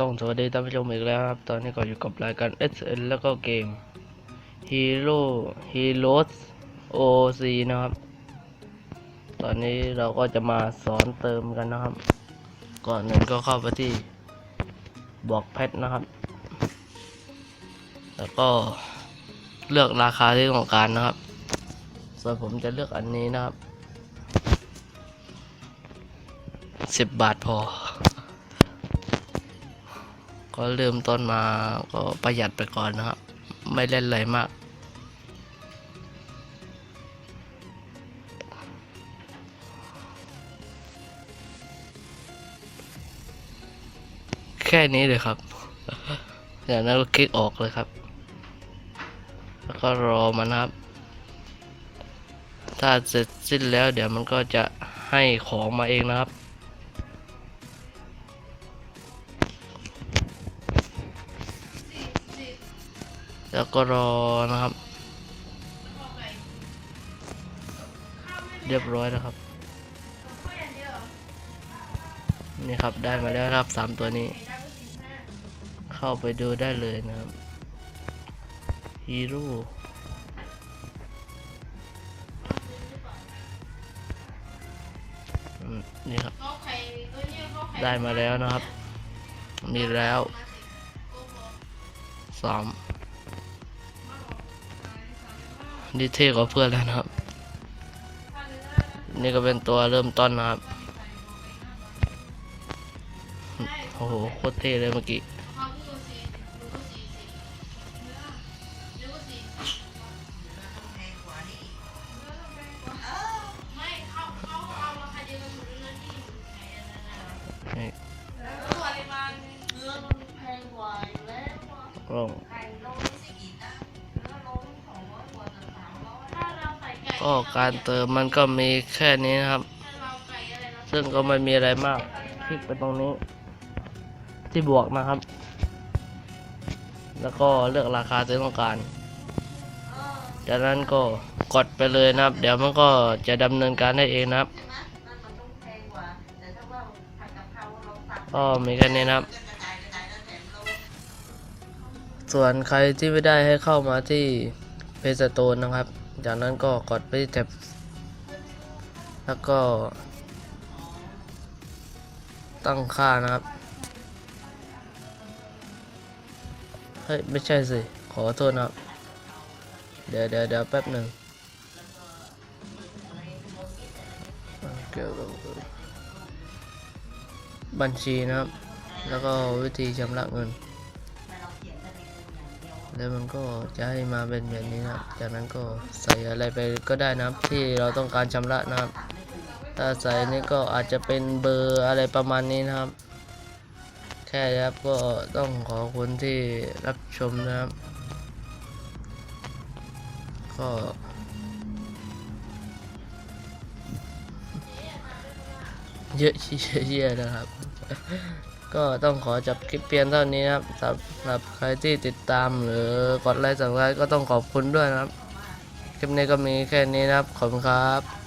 ต้องสวัสดีท่านผู้ชมอีกแล้วครับ ตอนนี้ก็อยู่กับรายการ SN แล้วก็เกม Hero Heroes OC นะครับ ตอนนี้เราก็จะมาสอนเติมกันนะครับ ก่อนหนึ่งก็เข้าไปที่บอกแพทนะครับ แล้วก็เลือกราคาที่ต้องการนะครับ ส่วนผมจะเลือกอันนี้นะครับสิบบาทพอ ก็เริ่มต้นมาก็ประหยัดไปก่อนนะครับ ไม่เล่นอะไรมาก แค่นี้เลยครับจากนั้นก็คลิกออกเลยครับ แล้วก็รอมันครับ ถ้าเสร็จสิ้นแล้วเดี๋ยวมันก็จะให้ของมาเองนะครับ แล้วก็รอนะครับ เรียบร้อยแล้วครับ นี่ครับได้มาแล้วครับสามตัวนี้ เข้าไปดูได้เลยนะครับฮีโร่นี่ครับ ได้มาแล้วนะครับ มีแล้วสาม นี่เท่กว่าเพื่อนแล้วนะครับ นี่ก็เป็นตัวเริ่มต้นนะครับ โอ้โหโคตรเท่เลยเมื่อกี้นี่กล้อง ก็การเติมมันก็มีแค่นี้นะครับ ซึ่งก็ไม่มีอะไรมาก คลิกไปตรงนี้ ที่บวกนะครับ แล้วก็เลือกราคาที่ต้องการ จากนั้นก็กดไปเลยนะครับ เดี๋ยวมันก็จะดำเนินการให้เองนะครับ ก็มีแค่นี้นะครับส่วนใครที่ไม่ได้ให้เข้ามาที่เพจสโตนนะครับ จากนั้นก็กดไปที่แท็บ แล้วก็ ตั้งค่านะครับ เฮ้ย ไม่ใช่สิ ขอโทษนะครับ เดี๋ยวเดี๋ยวเดี๋ยวแป๊บหนึ่งเกี่ยวกับบัญชีนะครับ แล้วก็วิธีชำระเงิน แล้วมันก็จะให้มาเป็นแบบนี้นะจากนั้นก็ใส่อะไรไปก็ได้นะครับที่เราต้องการชำระนะครับ ถ้าใส่นี่ก็อาจจะเป็นเบอร์อะไรประมาณนี้นะครับ แค่นี้ครับก็ต้องขอบคุณที่รับชมนะครับ ก็เยอะเยอะนะครับ ก็ต้องขอจับคลิปเพียงเท่านี้นะครับสำหรับใครที่ติดตามหรือกดไลค์สั่งไลค์ก็ต้องขอบคุณด้วยนะครับ คลิปนี้ก็มีแค่นี้นะครับ ขอบคุณครับ